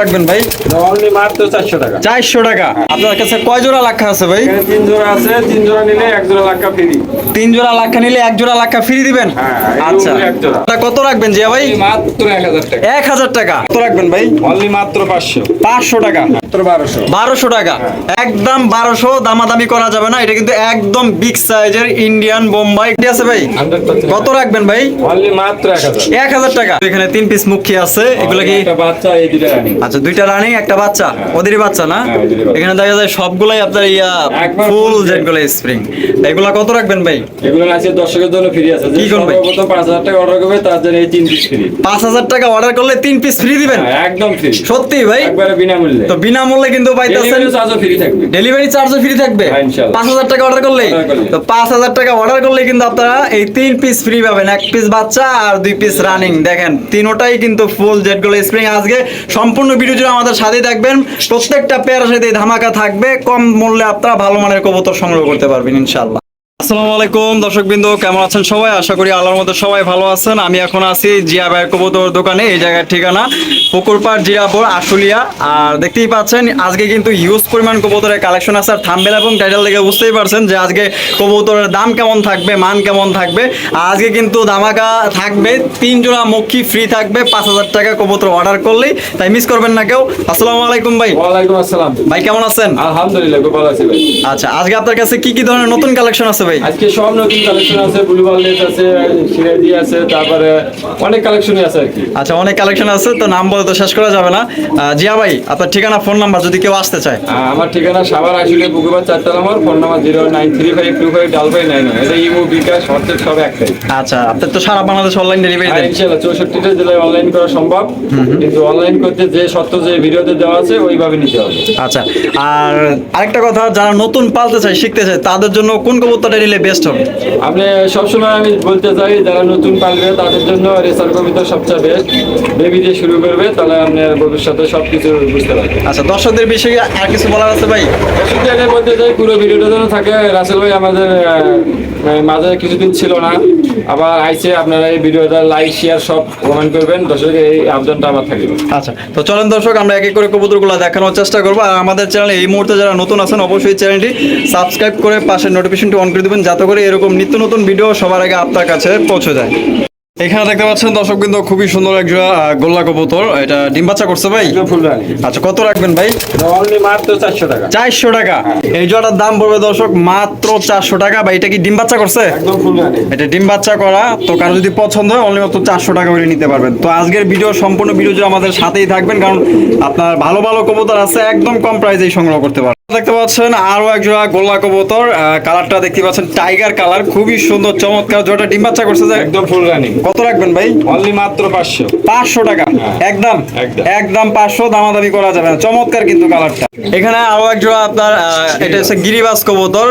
রাখবেন ভাই? অনলি মাত্র টাকা। আপনার কাছে কয় জোড়া লাক্ষা আছে ভাই? তিন জোড়া আছে তিন জোড়া নিলে এক জোড়া ফ্রি তিন জোড়া লাক্ষা নিলে এক জোড়া লাক্ষা ফ্রি দিবেন? হ্যাঁ, আচ্ছা। এটা কত রাখবেন জিয়া ভাই? মাত্র টাকা। এক হাজার টাকা। কত রাখবেন ভাই? অনলি মাত্র পাঁচশো। পাঁচশো টাকা। মাত্র টাকা। একদম বারোশো দামাদামি করা যাবে না। এটা কিন্তু একদম বিগ সাইজের ইন্ডিয়ান বোম্বাই আছে ভাই? কত রাখবেন ভাই? অনলি মাত্র এক হাজার। টাকা। এখানে তিন পিস মুখী আছে। এগুলো কি বাচ্চা এই দুটা রানি। আচ্ছা দুইটা রানিং একটা বাচ্চা। ওদেরই বাচ্চা না? হ্যাঁ। এখানে দেখা যায় সবগুলাই আপনার ইয়া ফুল। যেগুলো স্প্রিং এগুলা কত রাখবেন ভাই? এগুলো আছে দর্শকের জন্য ফ্রি আছে। কি করবে? সর্বপ্রথম পাঁচ হাজার টাকা অর্ডার করবে তার জন্য এই তিন পিস ফ্রি পাঁচ হাজার টাকা অর্ডার করলে তিন পিস ফ্রি দিবেন? একদম ফ্রি সত্যি ভাই? একবারে বিনামূল্যে। তো বিনামূল্যে কিন্তু পাইতেছেন। ডেলিভারি চার্জও ফ্রি থাকবে। ডেলিভারি চার্জও ফ্রি থাকবে? হ্যাঁ। পাঁচ হাজার টাকা অর্ডার করলে তো পাঁচ হাজার টাকা অর্ডার করলে কিন্তু আপনারা এই তিন পিস ফ্রি পাবেন। এক পিস বাচ্চা আর দুই পিস রানিং দেখেন তিনোটাই কিন্তু ফুল জেটগুলো স্প্রিং আজকে সম্পূর্ণ ভিডিও জুড়ে আমাদের সাথেই থাকবেন। প্রত্যেকটা পেয়ারের সাথে ধামাকা থাকবে। কম মূল্যে আপনারা ভালো মানের কবুতর সংগ্রহ করতে পারবেন ইনশাল্লাহ আসসালামু আলাইকুম, দর্শকবৃন্দ, কেমন আছেন সবাই? আশা করি আল্লাহর মধ্যে সবাই ভালো আছেন। আমি এখন আছি জিয়া ভাইয়ের কবুতর দোকানে, এই জায়গার ঠিকানা। পুকুরপাড় জিরাপুর আশুলিয়া। আর দেখতেই পাচ্ছেন আজকে কিন্তু হিউজ পরিমাণ কবুতরের কালেকশন আছে। আর থাম্বেল এবং টাইটেল দেখে বুঝতেই পারছেন যে আজকে কবুতরের দাম কেমন থাকবে মান কেমন থাকবে। আজকে কিন্তু ধামাকা থাকবে তিন জোড়া মুখী ফ্রি থাকবে পাঁচ হাজার টাকা কবুতর অর্ডার করলেই। তাই মিস করবেন না কেউ। আসসালামু আলাইকুম ভাই। ওয়ালাইকুম আসসালাম। ভাই কেমন আছেন? আলহামদুলিল্লাহ খুব ভালো আছি ভাই। আচ্ছা আজকে আপনার কাছে কি কি ধরনের নতুন কালেকশন আছে ভাই? আজকে সব নতুন কালেকশন আছে ব্লু বার্লেট আছে সিরাজি আছে তারপরে অনেক কালেকশনই আছে আর কি। আচ্ছা অনেক কালেকশন আছে তো নাম বলে তো শেষ করা যাবে না। জিয়া ভাই আপনার ঠিকানা ফোন নাম্বার যদি কেউ আসতে চায়। আমার ঠিকানা সাবার আসলে বুকুবার চারটা number phone number zero nine three five two five ডাল ফাইভ নাইন এটা ইমো বিকাশ হোয়াটসঅ্যাপ সব একটাই। আচ্ছা আপনার তো সারা বাংলাদেশ অনলাইন ডেলিভারি আর দেন। ইনশাল্লাহ চৌষট্টিটা জেলায় অনলাইন করা সম্ভব। কিন্তু অনলাইন করতে যে সত্য যে ভিডিওতে দেওয়া আছে ওইভাবে নিতে হবে। আচ্ছা আর আরেকটা কথা যারা নতুন পালতে চায় শিখতে চায় তাদের জন্য কোন কবুতরটা নিলে বেস্ট হবে? আপনি সবসময় আমি বলতে চাই যারা নতুন পালবে তাদের জন্য রেসার কবিতা সবচেয়ে বেস্ট বেবি দিয়ে শুরু করবে তাহলে আপনার ভবিষ্যতে সব কিছু বুঝতে পারবে আচ্ছা দর্শকদের বিষয়ে আর কিছু বলার আছে ভাই? শুধু আমি বলতে চাই পুরো ভিডিওটা যেন থাকে রাসেল ভাই আমাদের মাঝে কিছুদিন ছিল না আবার আইসে আপনারা এই ভিডিওটা লাইক শেয়ার সব কমেন্ট করবেন দর্শকের এই আবেদনটা আমার থাকবে। আচ্ছা তো চলেন দর্শক আমরা এক এক করে কবুতরগুলো দেখানোর চেষ্টা করব আর আমাদের চ্যানেলে এই মুহূর্তে যারা নতুন আছেন অবশ্যই চ্যানেলটি সাবস্ক্রাইব করে পাশের নোটিফিকেশনটি অন করে দেবেন যাতে করে এরকম নিত্য নতুন ভিডিও সবার আগে আপনার কাছে পৌঁছে যায়। এখানে দেখতে পাচ্ছেন দর্শক কিন্তু খুবই সুন্দর এক জোড়া আহ, গোল্লা কবুতর। এটা ডিম বাচ্চা করছে ভাই? আচ্ছা কত রাখবেন ভাই? মাত্র চারশো টাকা। চারশো টাকা। এই জোড়াটার দাম পড়বে দর্শক মাত্র চারশো টাকা। বা এটা কি ডিম বাচ্চা করছে? এটা ডিম বাচ্চা করা। তো কারও যদি পছন্দ হয় অনলি মাত্র চারশো টাকা করে নিতে পারবেন। তো আজকের ভিডিও সম্পূর্ণ ভিডিও আমাদের সাথেই থাকবেন। কারণ আপনার ভালো ভালো কবুতর আছে একদম কম প্রাইসেই সংগ্রহ করতে পারবেন। দেখতে পাচ্ছেন আরও এক জোড়া গোল্লা কবুতর কালারটা দেখতে পাচ্ছেন টাইগার কালার খুবই সুন্দর চমৎকার জোড়াটা ডিম বাচ্চা করছে যে একদম ফুল রানি কত রাখবেন ভাই? অনলি মাত্র পাঁচশো। পাঁচশো টাকা। একদম? একদম। একদম পাঁচশো দামাদামি করা যাবে না। চমৎকার কিন্তু কালারটা। এখানে আরও এক জোড়া আপনার এটা হচ্ছে গিরিবাস কবুতর।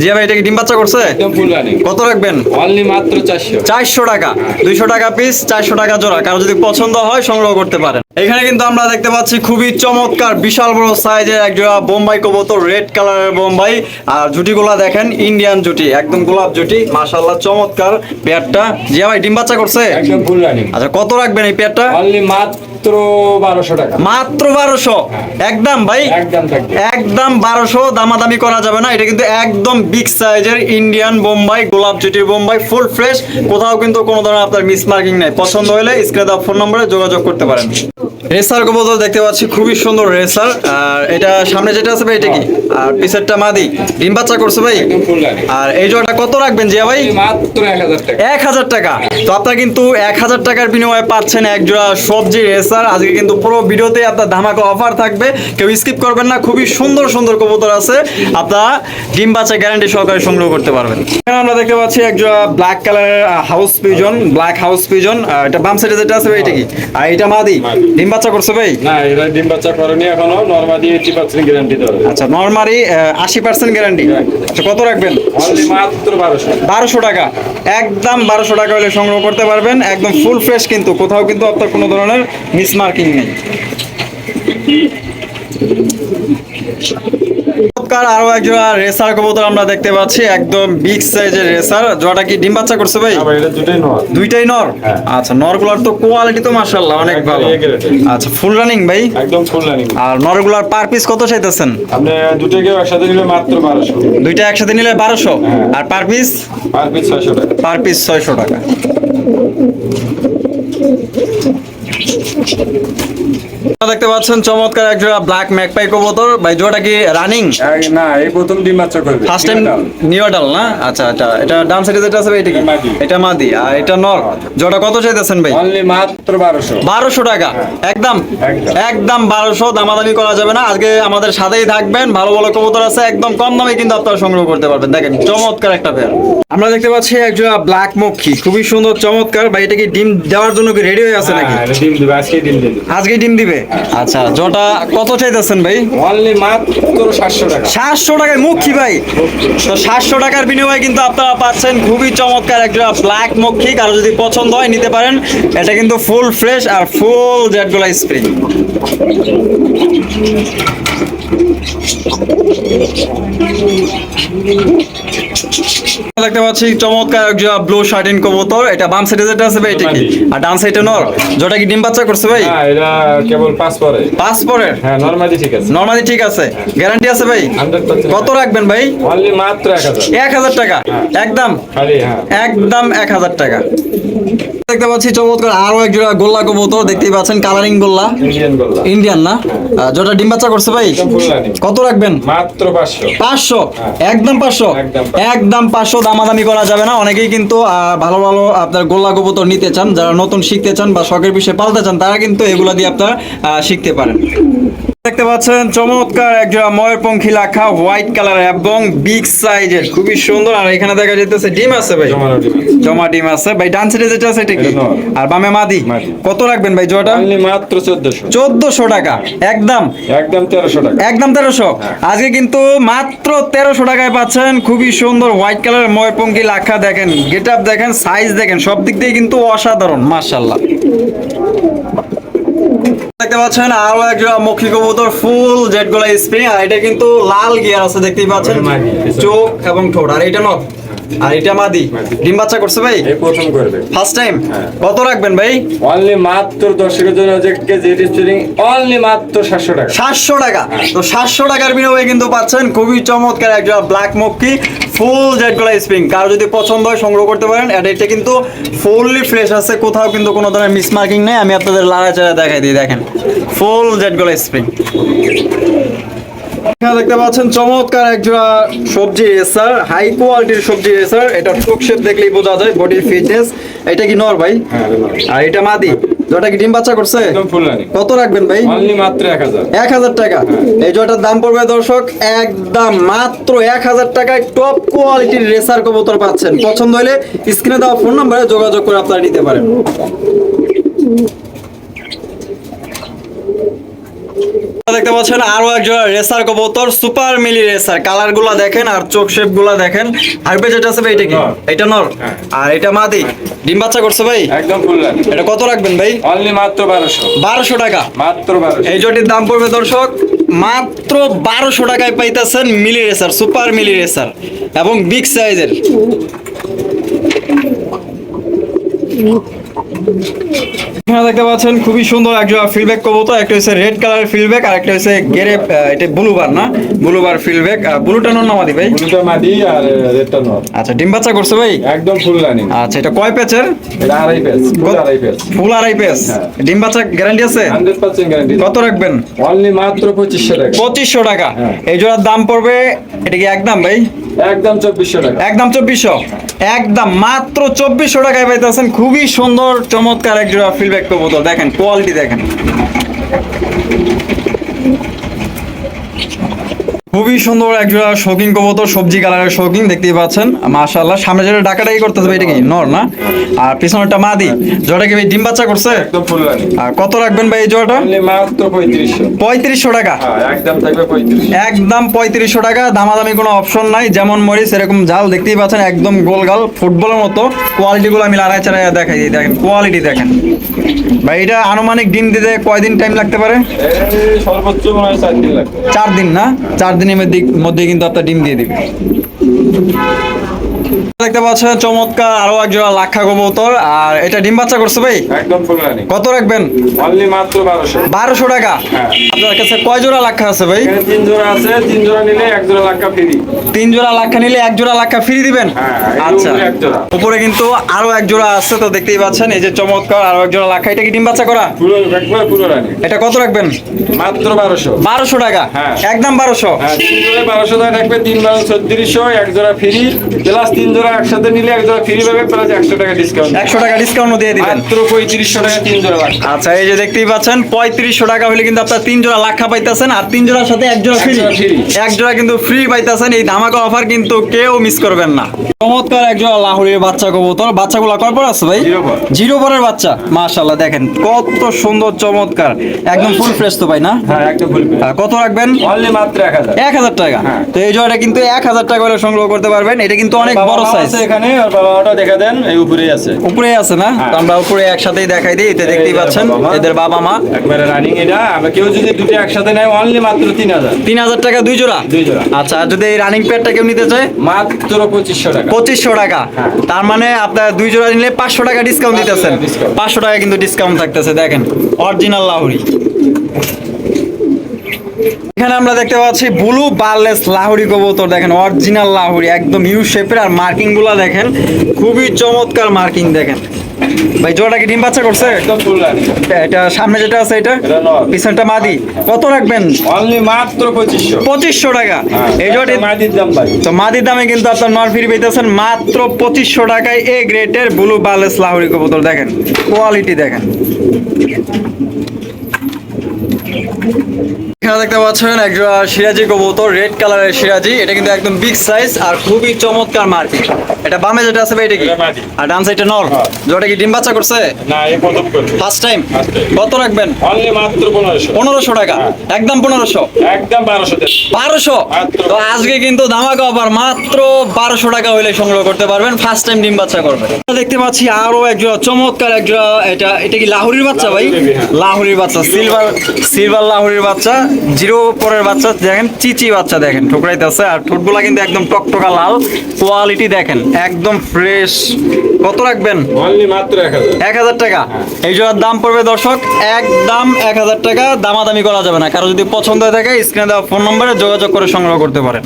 জিয়া ভাই এটা কি ডিম বাচ্চা করছে? একদম ফুল রানি কত রাখবেন? অনলি মাত্র চারশো। চারশো টাকা। দুইশো টাকা পিস চারশো টাকা জোড়া। কারও যদি পছন্দ হয় সংগ্রহ করতে পারেন। এখানে কিন্তু আমরা দেখতে পাচ্ছি খুবই চমৎকার বিশাল বড় সাইজের এক জোড়া বোম্বাই কবুতর রেড কালারের বোম্বাই। আর জুটিগুলা দেখেন ইন্ডিয়ান জুটি একদম গোলাপ জুটি। মাশাল্লাহ চমৎকার পেয়ারটা। জিয়া ভাই ডিম বাচ্চা করছে? একদম ফুল রানি আচ্ছা কত রাখবেন এই পেয়ারটা? অনলি মাত্র বারোশো টাকা। মাত্র বারোশো? একদম ভাই? একদম একদম বারোশো দামাদামি করা যাবে না। এটা কিন্তু একদম বিগ সাইজের ইন্ডিয়ান বোম্বাই গোলাপ জুটির বোম্বাই ফুল ফ্রেশ কোথাও কিন্তু কোনো ধরনের আপনার মিস মার্কিং নাই। পছন্দ হলে স্ক্রিনে দেওয়া ফোন নম্বরে যোগাযোগ করতে পারেন। রেসার কবুতর দেখতে পাচ্ছি খুবই সুন্দর রেসার আর এটা সামনে যেটা আছে ভাই এটা কি? আর পিছেরটা মাদি। ডিম বাচ্চা করছে ভাই। আর এই জোড়াটা কত রাখবেন জিয়া ভাই? এক হাজার টাকা। তো আপনারা কিন্তু এক হাজার টাকার বিনিময়ে পাচ্ছেন এক জোড়া সবজি রেসার আজকে কিন্তু পুরো ভিডিওতে আপনার ধামাকা অফার থাকবে। কেউ স্কিপ করবেন না খুবই সুন্দর সুন্দর কবুতর আছে। আপনারা ডিম বাচ্চা গ্যারান্টি সহকারে সংগ্রহ করতে পারবেন। এখানে আমরা দেখতে পাচ্ছি এক জোড়া ব্ল্যাক কালারের house pigeon black house pigeon এটা বাম সাইডে যেটা আছে ভাই এটা কি? আর এটা মাদি। ডিম বাচ্চা করছে ভাই? না এরা ডিম বাচ্চা করেনি এখনও নর্মালি এইটি পার্সেন্ট গ্যারান্টি দেবে আচ্ছা নর্মালি আশি পার্সেন্ট গ্যারান্টি আচ্ছা কত রাখবেন? অনলি মাত্র বারোশো। বারোশো টাকা। একদম বারোশো টাকা হলে সংগ্রহ করতে পারবেন। একদম ফুল ফ্রেশ কিন্তু কোথাও কিন্তু আপনার কোনো ধরনের মিসমার্কিং নেই। চমৎকার আরও এক রেসার কবুতর আমরা দেখতে পাচ্ছি একদম বিগ সাইজের রেসার জোড়াটা কি ডিম বাচ্চা করছে ভাই? দুইটাই নর। হ্যাঁ। আচ্ছা নরগুলার তো কোয়ালিটি তো মাশাআল্লাহ অনেক ভালো। আচ্ছা ফুল রানিং ভাই? একদম ফুল রানিং আর নরগুলার পার পিস কত চাইতেছেন? আপনি দুটোকে একসাথে নিলে মাত্র বারোশো। দুইটা একসাথে নিলে বারোশো? হ্যাঁ। আর পার পিস পার পিস ছয়শো টাকা। পার পিস ছয়শো টাকা। দেখতে পাচ্ছেন চমৎকার এক জোড়া ব্ল্যাক ম্যাকপাই কবুতর। ভাই জোড়াটা কি রানিং না এই প্রথম ডিম বাচ্চা করবে। ফার্স্ট টাইম নিউডাল না? আচ্ছা আচ্ছা। এটা ডান সাইডে যেটা আছে ভাই, এটা কি? এটা মাদি। আর এটা নর। জোড়া কত চাইতেছেন ভাই? অনলি মাত্র বারোশো। বারোশো টাকা। একদম? একদম। একদম বারোশো। দামাদামি করা যাবে না। আজকে আমাদের সাথেই থাকবেন। ভালো ভালো কবুতর আছে। একদম কম দামে কিন্তু আপনারা সংগ্রহ করতে পারবেন। দেখেন চমৎকার একটা পেয়ার আমরা দেখতে পাচ্ছি একজন ব্ল্যাক মক্ষী খুবই সুন্দর চমৎকার। ভাই এটা কি ডিম দেওয়ার জন্য কি রেডি হয়ে আছে নাকি? হ্যাঁ, এটা ডিম দিবে আজকে ডিম দিবে। আজকে ডিম দিবে? আচ্ছা জোটা কত চাইতেছেন ভাই? অনলি মাত্র সাতশো টাকা। সাতশো টাকায় মুখী ভাই? তো সাতশো টাকার বিনিময়ে কিন্তু আপনারা পাচ্ছেন খুবই চমৎকার একটা ব্ল্যাক মক্ষী কারও যদি পছন্দ হয় নিতে পারেন। এটা কিন্তু ফুল ফ্রেশ আর ফুল জেটগুলা স্প্রিং দেখতে পাচ্ছি চমৎকার একটা ব্লু শার্টিন কবুতর। এটা বাম সাইডে যেটা আছে ভাই এটা কি? আর ডান সাইডে নর? যেটা কি ডিম বাচ্চা করছে ভাই? হ্যাঁ এটা কেবল পাঁচ পরে। পাঁচ হ্যাঁ নর্মালি ঠিক আছে। নর্মালি ঠিক আছে। গ্যারান্টি আছে ভাই? কত রাখবেন ভাই? অনলি মাত্র এক হাজার। এক হাজার টাকা। একদম? খালি হ্যাঁ। একদম এক হাজার টাকা। দেখতে পাচ্ছি চমৎকার আরও এক জোড়া গোল্লা কবুতর। দেখতেই পাচ্ছেন কালারিং গোল্লা। ইন্ডিয়ান গোল্লা। ইন্ডিয়ান না? যেটা ডিম বাচ্চা করছে ভাই? কত রাখবেন? মাত্র পাঁচশো। পাঁচশো? একদম পাঁচশো? একদম পাঁচশো। একদম পাঁচশো, দামাদামি করা যাবে না। অনেকেই কিন্তু ভালো ভালো আপনার গোল্লা কবুতর নিতে চান, যারা নতুন শিখতে চান বা শখের বিষয়ে পালতে চান, তারা কিন্তু এগুলো দিয়ে আপনারা শিখতে পারেন। দেখতে পাচ্ছেন চমৎকার একজোড়া ময়ূরপঙ্খী লাখা হোয়াইট কালার এবং বিগ সাইজের খুবই সুন্দর। আর এখানে দেখা যেতেছে ডিম আছে ভাই। জমা ডিম আছে। ভাই ডান সাইডে যেটা আছে এটা কি? আর বামে মাদি। কত রাখবেন ভাই অনলি মাত্র চোদ্দশো। চোদ্দশো টাকা। একদম। একদম তেরোশো টাকা। একদম তেরোশো। আজকে কিন্তু মাত্র তেরোশো টাকায় পাচ্ছেন খুবই সুন্দর হোয়াইট কালার ময়ূরপঙ্খী লাখা দেখেন গেট আপ দেখেন সাইজ দেখেন সব দিক দিয়ে কিন্তু অসাধারণ মার্শাল্লাহ দেখতে পাচ্ছেন আরও একজন মক্ষী কবুতর ফুল জেট গোলা স্প্রিং আর এটা কিন্তু লাল গিয়ার আছে দেখতেই পাচ্ছেন। চোখ এবং ঠোঁট আর এটা নট আর এটা মাদি। ডিম বাচ্চা করছে ভাই? এই প্রথম করবে ফার্স্ট টাইম হ্যাঁ। কত রাখবেন ভাই? অনলি মাত্র দর্শকের জন্য যে জেড স্টিরিং অনলি মাত্র সাতশো টাকা। সাতশো টাকা। তো সাতশো টাকার বিনিময়ে কিন্তু পাচ্ছেন খুবই চমৎকার একটা ব্ল্যাক মক্কি ফুল জেড গলা স্প্রিং কারও যদি পছন্দ হয় সংগ্রহ করতে পারেন। আর এটা কিন্তু ফুললি ফ্রেশ আছে। কোথাও কিন্তু কোনো ধরনের মিসমার্কিং নেই। আমি আপনাদের লাড়াচাড়া দেখাই দিই দেখেন। ফুল জেড গলা স্প্রিং এখানে দেখতে পাচ্ছেন চমৎকার একজোড়া সবজি রেসার হাই কোয়ালিটির সবজি রেসার এটা শেপ দেখলেই বোঝা যায় বডির ফিটনেস এটা কি নর ভাই? হ্যাঁ আর এটা মাদি। কি ডিম বাচ্চা করছে? কত রাখবেন ভাই? অনলি মাত্র টাকা। এই জয়টার দাম পড়বে দর্শক একদম মাত্র এক হাজার টাকায় টপ কোয়ালিটির রেসার কবুতর পাচ্ছেন। পছন্দ হলে স্ক্রিনে দেওয়া ফোন নাম্বারে যোগাযোগ করে আপনারা নিতে পারেন। দেখতে পাচ্ছেন আরও একজন রেসার কবুতর সুপার মিলি রেসার। কালারগুলা দেখেন আর চোখ শেপগুলা দেখেন। হারপে যেটা আছে এটা কি? এটা নর। হ্যাঁ। আর এটা মাদি? ডিম বাচ্চা করছে ভাই? একদম ফুল এটা কত রাখবেন ভাই? অনলি মাত্র বারোশো। বারোশো টাকা। মাত্র বারোশো। এই জটির দাম পড়বে দর্শক মাত্র বারোশো টাকায় পাইতেছেন মিলি রেসার সুপার মিলি রেসার এবং বিগ সাইজের। এখানে দেখতে পাচ্ছেন খুবই সুন্দর একজন কবুতর একটা হচ্ছে রেড কালারের আর একটা হচ্ছে গেরে এটা ব্লুবার না? ব্লুবার ব্লুটা ভাই। ব্লুটা মাদি আর রেডটা নর আচ্ছা ডিম বাচ্চা করছে ভাই? একদম ফুল রানিং আচ্ছা এটা কয় পেচের এটা আড়াই পেস ফুল আড়াই ফুল হ্যাঁ। ডিম বাচ্চা গ্যারান্টি আছে? গ্যারান্টি কত রাখবেন? অনলি মাত্র পঁচিশশো টাকা। টাকা। হ্যাঁ। এই জোড়ার দাম পড়বে এটা কি একদম ভাই? একদম চব্বিশশো টাকা। একদম চব্বিশশো? একদম মাত্র চব্বিশশো টাকায় পাইতেছেন। খুবই সুন্দর চমৎকার এক জোড়া ফিলব্যাক কবুতর দেখেন কোয়ালিটি দেখেন। খুবই সুন্দর একজোড়া শৌখিন কবুতর সবজি কালারের শৌখিন দেখতেই পাচ্ছেন। মাশাআল্লাহ সামনে যেটা ডাকাটাই করতেছে ভাই এটা কি নর না? আর পিছনেরটা মাদি জোড়া কি ভাই ডিম বাচ্চা করছে? একদম ফুল আর কত রাখবেন ভাই এই জোড়াটা? মাত্র পঁয়ত্রিশশো। পঁয়ত্রিশশো টাকা। হ্যাঁ একদম থাকবে পঁয়ত্রিশ একদম পঁয়ত্রিশশো টাকা দামাদামি কোনো অপশন নাই যেমন মরিচ এরকম জাল দেখতেই পাচ্ছেন একদম গোল গাল ফুটবলের মতো। কোয়ালিটিগুলো আমি লড়াই চাড়াই দেখাই দিই দেখেন কোয়ালিটি দেখেন। ভাই এটা আনুমানিক ডিম দিতে কয়দিন টাইম লাগতে পারে? সর্বোচ্চ মনে হয় চার দিন লাগবে। চার দিন না? চার দিনের মধ্যে কিন্তু আপনার ডিম দিয়ে দিবে। দেখতে পাচ্ছেন চমৎকার আরও এক জোড়া লাক্ষা কবুতর। আর এটা ডিম বাচ্চা করছে ভাই? একদম কত রাখবেন? অনলি মাত্র টাকা? হ্যাঁ। আপনার কাছে কয় জোড়া লাক্ষা আছে ভাই? তিন জোড়া আছে তিন জোড়া নিলে এক জোড়া লাক্কা ফ্রি তিন জোড়া লাক্ষা নিলে এক জোড়া লাক্ষা ফ্রি দিবেন? হ্যাঁ, আচ্ছা। উপরে কিন্তু আরও এক জোড়া আছে তো দেখতেই পাচ্ছেন এই যে চমৎকার আরও এক জোড়া লাক্ষা। এটা কি ডিম বাচ্চা করা? পুরো একবার পুরো রানিং এটা কত রাখবেন? মাত্র বারোশো। বারোশো টাকা? হ্যাঁ। একদম বারোশো? হ্যাঁ তিন জোড়া বারোশো টাকা থাকবে তিন বারো ছত্রিশশো এক জোড়া ফ্রি প্লাস তিন জোড়া একসাথে নিলে এক জোড়া ফ্রি পাবে প্লাস একশো টাকা ডিসকাউন্ট একশো টাকা ডিসকাউন্ট দিয়ে দিবেন। মাত্র পঁয়ত্রিশশো টাকা তিন জোড়া আচ্ছা এই যে দেখতেই পাচ্ছেন পঁয়ত্রিশশো টাকা হলে কিন্তু আপনার তিন জোড়া লাক্ষা পাইতেছেন আর তিন জোড়ার সাথে এক জোড়া ফ্রি এক জোড়া কিন্তু ফ্রি পাইতেছেন এই ধামাকা অফার কিন্তু কেউ মিস করবেন না। চমৎকার এক জোড়া লাহুরির বাচ্চা কবুতর। বাচ্চাগুলো কয় আছে ভাই? জিরো পরের। বাচ্চা। মাশাল্লাহ দেখেন কত সুন্দর চমৎকার। একদম ফুল ফ্রেশ তো ভাই না? হ্যাঁ একদম ফুল কত রাখবেন? মাত্র এক হাজার। টাকা। হ্যাঁ। তো এই জোড়াটা কিন্তু এক হাজার টাকা করে সংগ্রহ করতে পারবেন। এটা কিন্তু অনেক বড় সাইজ এখানে আর বাবা দেখা দেন এই উপরেই আছে। না? হ্যাঁ। তো আমরা উপরে একসাথেই দেখাই দিই এতে দেখতেই পাচ্ছেন এদের বাবা মা একবারে রানিং এটা। আমরা কেউ যদি দুটো একসাথে নেয় অনলি মাত্র টাকা দুই জোড়া? দুই জোড়া। আচ্ছা আর যদি এই রানিং প্যাডটা কেউ নিতে চায়? মাত্র পঁচিশশো টাকা। টাকা। হ্যাঁ। তার মানে আপনার দুই জোড়া নিলে পাঁচশো টাকা ডিসকাউন্ট দিতেছেন টাকা discount। পাঁচশো টাকা কিন্তু ডিসকাউন্ট থাকতেছে দেখেন। অরিজিনাল লাহুরি। এখানে আমরা দেখতে পাচ্ছি ব্লু বারলেস লাহুরি কবুতর দেখেন অরিজিনাল লাহুরি একদম ইউ শেপের আর মার্কিংগুলা দেখেন খুবই চমৎকার মার্কিং দেখেন। ভাই জোড়াটা কি ডিম বাচ্চা করছে? এটা সামনে যেটা আছে এটা? পিছনটা মাদি। কত রাখবেন? অনলি মাত্র পঁচিশশো। পঁচিশশো টাকা। এই জোড়াটি মাটির দাম ভাই। তো মাদির দামে কিন্তু আপনার নর ফ্রি পেতেছেন মাত্র পঁচিশশো টাকায় এ গ্রেটের ব্লু বালেস লাহুরি কবুতর দেখেন। কোয়ালিটি দেখেন। এখানে দেখতে পাচ্ছেন একটা সিরাজি কবুতর রেড কালারের সিরাজি। এটা কিন্তু একদম বিগ সাইজ আর খুবই চমৎকার মার্কিং এটা বামে যেটা আছে ভাই এটা কি? আর ডান সাইডটা নর। হ্যাঁ। যেটা কি ডিম বাচ্চা করছে? না এই প্রথম করবে। ফার্স্ট টাইম কত রাখবেন? অনলি মাত্র পনেরোশো। পনেরোশো টাকা। একদম পনেরোশো? একদম বারোশো বারোশো? মাত্র। তো আজকে কিন্তু ধামাকা অফার মাত্র বারোশো টাকা হইলে সংগ্রহ করতে পারবেন। ফার্স্ট টাইম ডিম বাচ্চা করবেন দেখতে পাচ্ছি আরও একজোড়া চমৎকার একজোড়া এটা এটা কি লাহুরির বাচ্চা ভাই? লাহুরি, হ্যাঁ। লাহুরির বাচ্চা সিলভার সিলভার লাহুরির বাচ্চা জিরো পরের বাচ্চা দেখেন চিচি বাচ্চা দেখেন ঠোকরাইতেছে। আর ঠোঁটগুলা কিন্তু একদম টকটকা লাল। কোয়ালিটি দেখেন একদম ফ্রেশ কত রাখবেন? মাত্র এক হাজার। এক হাজার টাকা। এই জোড়ার দাম পড়বে দর্শক একদম এক হাজার টাকা। দামাদামি করা যাবে না। কারও যদি পছন্দ হয়ে থাকে স্ক্রিনে দেওয়া ফোন নম্বরে যোগাযোগ করে সংগ্রহ করতে পারেন।